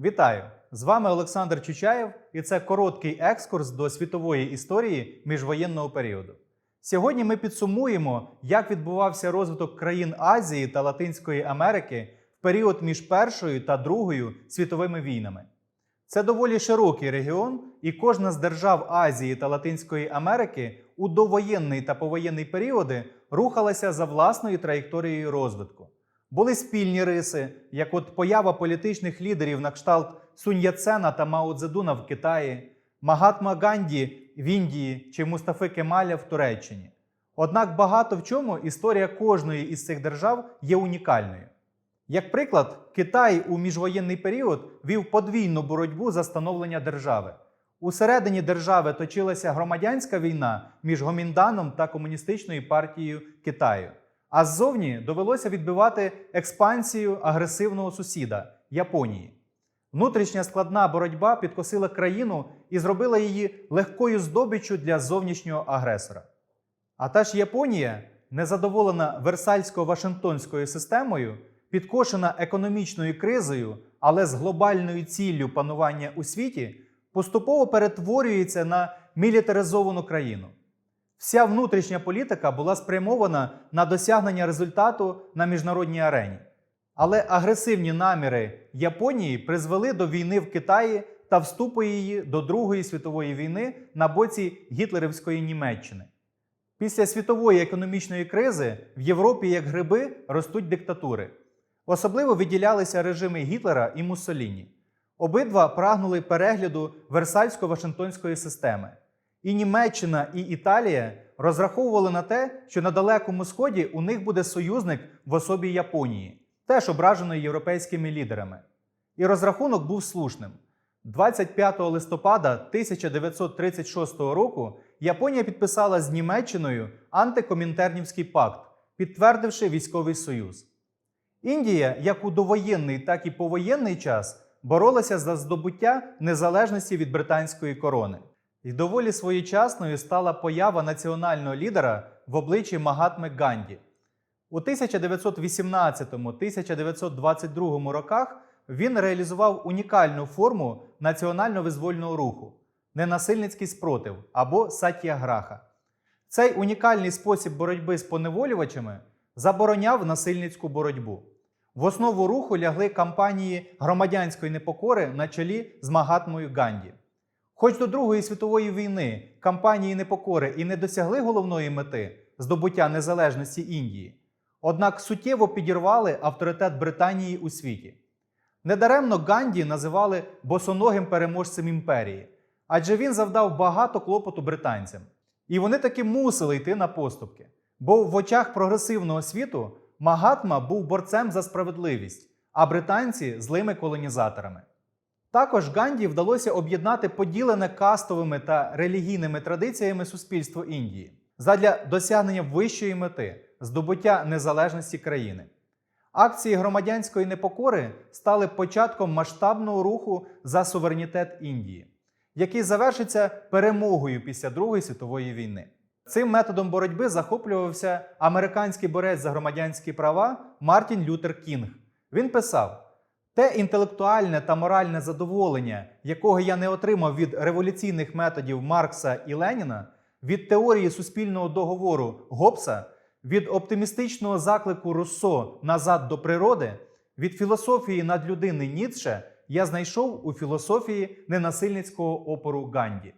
Вітаю! З вами Олександр Чучаєв, і це короткий екскурс до світової історії міжвоєнного періоду. Сьогодні ми підсумуємо, як відбувався розвиток країн Азії та Латинської Америки в період між Першою та Другою світовими війнами. Це доволі широкий регіон, і кожна з держав Азії та Латинської Америки у довоєнний та повоєнний періоди рухалася за власною траєкторією розвитку. Були спільні риси, як от поява політичних лідерів на кшталт Сунь Яцена та Мао Цзедуна в Китаї, Магатма Ганді в Індії чи Мустафи Кемаля в Туреччині. Однак багато в чому історія кожної із цих держав є унікальною. Як приклад, Китай у міжвоєнний період вів подвійну боротьбу за становлення держави. Усередині держави точилася громадянська війна між Гомінданом та комуністичною партією Китаю. А ззовні довелося відбивати експансію агресивного сусіда Японії. Внутрішня складна боротьба підкосила країну і зробила її легкою здобиччю для зовнішнього агресора. А та ж Японія, незадоволена версальсько-вашингтонською системою, підкошена економічною кризою, але з глобальною ціллю панування у світі, поступово перетворюється на мілітаризовану країну. Вся внутрішня політика була спрямована на досягнення результату на міжнародній арені. Але агресивні наміри Японії призвели до війни в Китаї та вступу її до Другої світової війни на боці гітлерівської Німеччини. Після світової економічної кризи в Європі, як гриби, ростуть диктатури. Особливо виділялися режими Гітлера і Муссоліні. Обидва прагнули перегляду Версальсько-Вашингтонської системи. І Німеччина, і Італія розраховували на те, що на Далекому Сході у них буде союзник в особі Японії, теж ображеної європейськими лідерами. І розрахунок був слушним. 25 листопада 1936 року Японія підписала з Німеччиною антикомінтернівський пакт, підтвердивши військовий союз. Індія, як у довоєнний, так і повоєнний час, боролася за здобуття незалежності від британської корони. І доволі своєчасною стала поява національного лідера в обличчі Магатми Ганді. У 1918-1922 роках він реалізував унікальну форму національно-визвольного руху ненасильницький спротив або сатьяграха. Цей унікальний спосіб боротьби з поневолювачами забороняв насильницьку боротьбу. В основу руху лягли кампанії громадянської непокори на чолі з Магатмою Ганді. Хоч до Другої світової війни кампанії непокори і не досягли головної мети здобуття незалежності Індії, однак суттєво підірвали авторитет Британії у світі. Недаремно Ганді називали босоногим переможцем імперії, адже він завдав багато клопоту британцям. І вони таки мусили йти на поступки. Бо в очах прогресивного світу Магатма був борцем за справедливість, а британці злими колонізаторами. Також Ганді вдалося об'єднати поділене кастовими та релігійними традиціями суспільство Індії задля досягнення вищої мети здобуття незалежності країни. Акції громадянської непокори стали початком масштабного руху за суверенітет Індії, який завершиться перемогою після Другої світової війни. Цим методом боротьби захоплювався американський борець за громадянські права Мартін Лютер Кінг. Він писав: те інтелектуальне та моральне задоволення, якого я не отримав від революційних методів Маркса і Леніна, від теорії суспільного договору Гоббса, від оптимістичного заклику Руссо назад до природи, від філософії надлюдини Ніцше, я знайшов у філософії ненасильницького опору Ганді.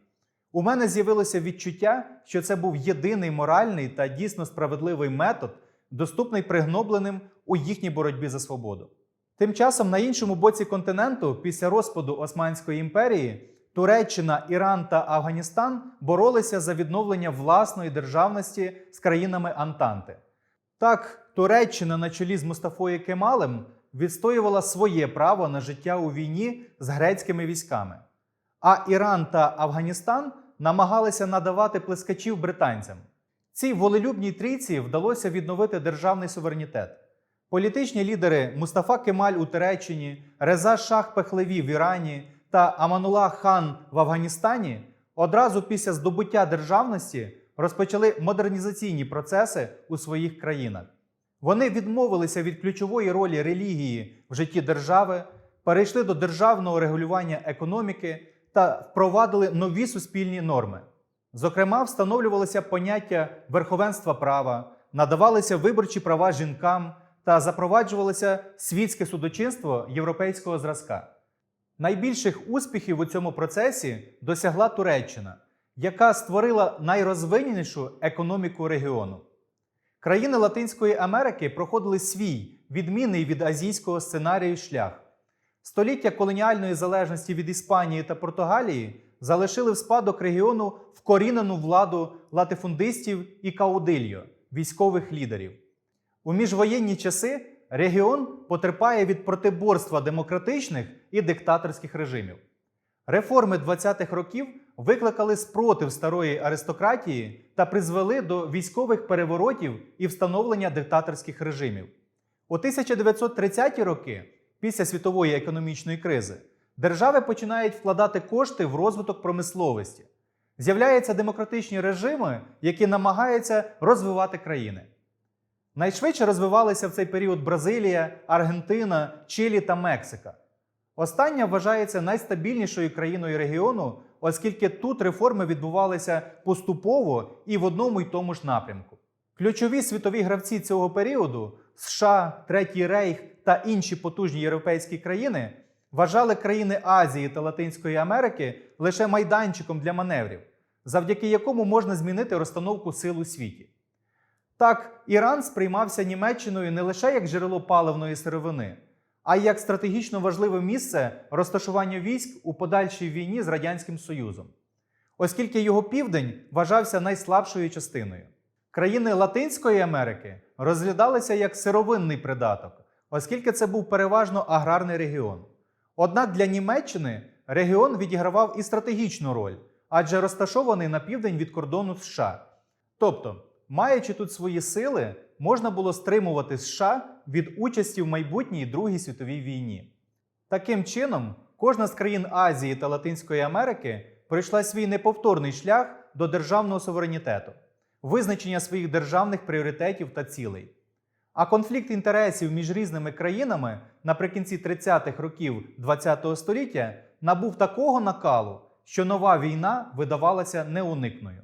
У мене з'явилося відчуття, що це був єдиний моральний та дійсно справедливий метод, доступний пригнобленим у їхній боротьбі за свободу. Тим часом на іншому боці континенту, після розпаду Османської імперії, Туреччина, Іран та Афганістан боролися за відновлення власної державності з країнами Антанти. Так, Туреччина на чолі з Мустафою Кемалем відстоювала своє право на життя у війні з грецькими військами. А Іран та Афганістан намагалися надавати плескачів британцям. Цій волелюбній трійці вдалося відновити державний суверенітет. Політичні лідери Мустафа Кемаль у Туреччині, Реза Шах Пехлеві в Ірані та Аманулах Хан в Афганістані одразу після здобуття державності розпочали модернізаційні процеси у своїх країнах. Вони відмовилися від ключової ролі релігії в житті держави, перейшли до державного регулювання економіки та впровадили нові суспільні норми. Зокрема, встановлювалося поняття верховенства права, надавалися виборчі права жінкам та запроваджувалося світське судочинство європейського зразка. Найбільших успіхів у цьому процесі досягла Туреччина, яка створила найрозвиненішу економіку регіону. Країни Латинської Америки проходили свій відмінний від азійського сценарію шлях. Століття колоніальної залежності від Іспанії та Португалії залишили в спадок регіону вкорінену владу латифундистів і каудильо військових лідерів. У міжвоєнні часи регіон потерпає від протиборства демократичних і диктаторських режимів. Реформи 20-х років викликали спротив старої аристократії та призвели до військових переворотів і встановлення диктаторських режимів. У 1930-ті роки, після світової економічної кризи, держави починають вкладати кошти в розвиток промисловості. З'являються демократичні режими, які намагаються розвивати країни. Найшвидше розвивалися в цей період Бразилія, Аргентина, Чилі та Мексика. Остання вважається найстабільнішою країною регіону, оскільки тут реформи відбувалися поступово і в одному й тому ж напрямку. Ключові світові гравці цього періоду США, Третій Рейх та інші потужні європейські країни вважали країни Азії та Латинської Америки лише майданчиком для маневрів, завдяки якому можна змінити розстановку сил у світі. Так, Іран сприймався Німеччиною не лише як джерело паливної сировини, а й як стратегічно важливе місце розташування військ у подальшій війні з Радянським Союзом, оскільки його південь вважався найслабшою частиною. Країни Латинської Америки розглядалися як сировинний придаток, оскільки це був переважно аграрний регіон. Однак для Німеччини регіон відігравав і стратегічну роль, адже розташований на південь від кордону США. Тобто, маючи тут свої сили, можна було стримувати США від участі в майбутній Другій світовій війні. Таким чином, кожна з країн Азії та Латинської Америки пройшла свій неповторний шлях до державного суверенітету, визначення своїх державних пріоритетів та цілей. А конфлікт інтересів між різними країнами наприкінці 30-х років ХХ століття набув такого накалу, що нова війна видавалася неуникною.